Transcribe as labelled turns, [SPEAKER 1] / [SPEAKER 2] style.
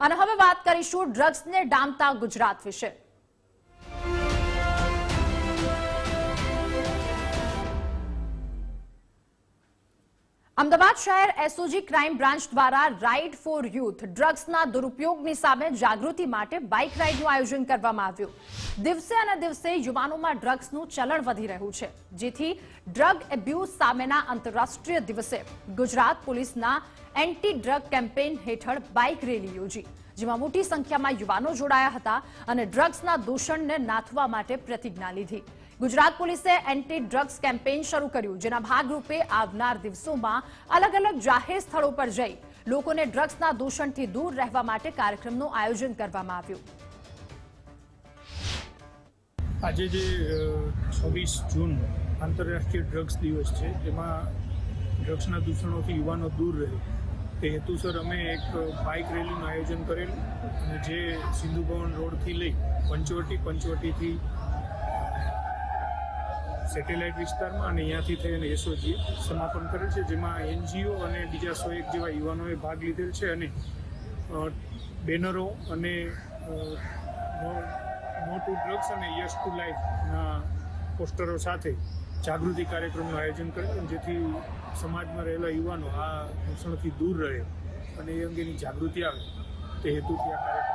[SPEAKER 1] અને હવે વાત કરીશું ડ્રગ્સને ડામતા ગુજરાત વિશે. અમદાવાદ શહેર એસઓજી ક્રાઇમ બ્રાન્ચ દ્વારા રાઇડ ફોર યુથ ડ્રગ્સના દુરુપયોગની સામે જાગૃતિ માટે બાઇક રાઇડનું આયોજન કરવામાં આવ્યું. દિવસે અને દિવસે યુવાનોમાં ડ્રગ્સનું ચલણ વધી રહ્યું છે, જેથી ડ્રગ એબ્યુઝ સામેના આંતરરાષ્ટ્રીય દિવસે ગુજરાત પોલીસના એન્ટી ડ્રગ કેમ્પેઇન હેઠળ બાઇક રેલી યોજી, જેમાં મોટી સંખ્યામાં યુવાનો જોડાયા હતા અને ડ્રગ્સના દૂષણને નાથવા માટે પ્રતિજ્ઞા લીધી. ગુજરાત પોલીસે એન્ટી ડ્રગ્સ કેમ્પેઇન શરૂ કર્યું, જેના ભાગરૂપે આવનાર દિવસોમાં અલગ અલગ જાહેર સ્થળો પર જઈ લોકોને ડ્રગ્સના દૂષણથી દૂર રહેવા માટે કાર્યક્રમનું આયોજન કરવામાં આવ્યું.
[SPEAKER 2] આજે જે છવ્વીસ જૂન આંતરરાષ્ટ્રીય ડ્રગ્સ દિવસ છે એમાં ડ્રગ્સના દૂષણોથી યુવાનો દૂર રહે, તે હેતુસર અમે એક બાઇક રેલીનું આયોજન કરેલું અને જે સિંધુ ભવન રોડથી લઈ પંચવટી, પંચવટીથી સેટેલાઇટ વિસ્તારમાં અને અહીંયાથી થઈને એસઓજીએ સમાપન કરેલ છે, જેમાં એનજીઓ અને બીજા સો એક જેવા યુવાનોએ ભાગ લીધેલ છે અને બેનરો અને નો ટુ ડ્રગ્સ અને યસ ટુ લાઈફના પોસ્ટરો સાથે જાગૃતિ કાર્યક્રમનું આયોજન કર્યું જેથી સમાજમાં રહેલા યુવાનો આ દૂષણથી દૂર રહે અને એ અંગેની જાગૃતિ આવે તે હેતુથી આ કાર્યક્રમ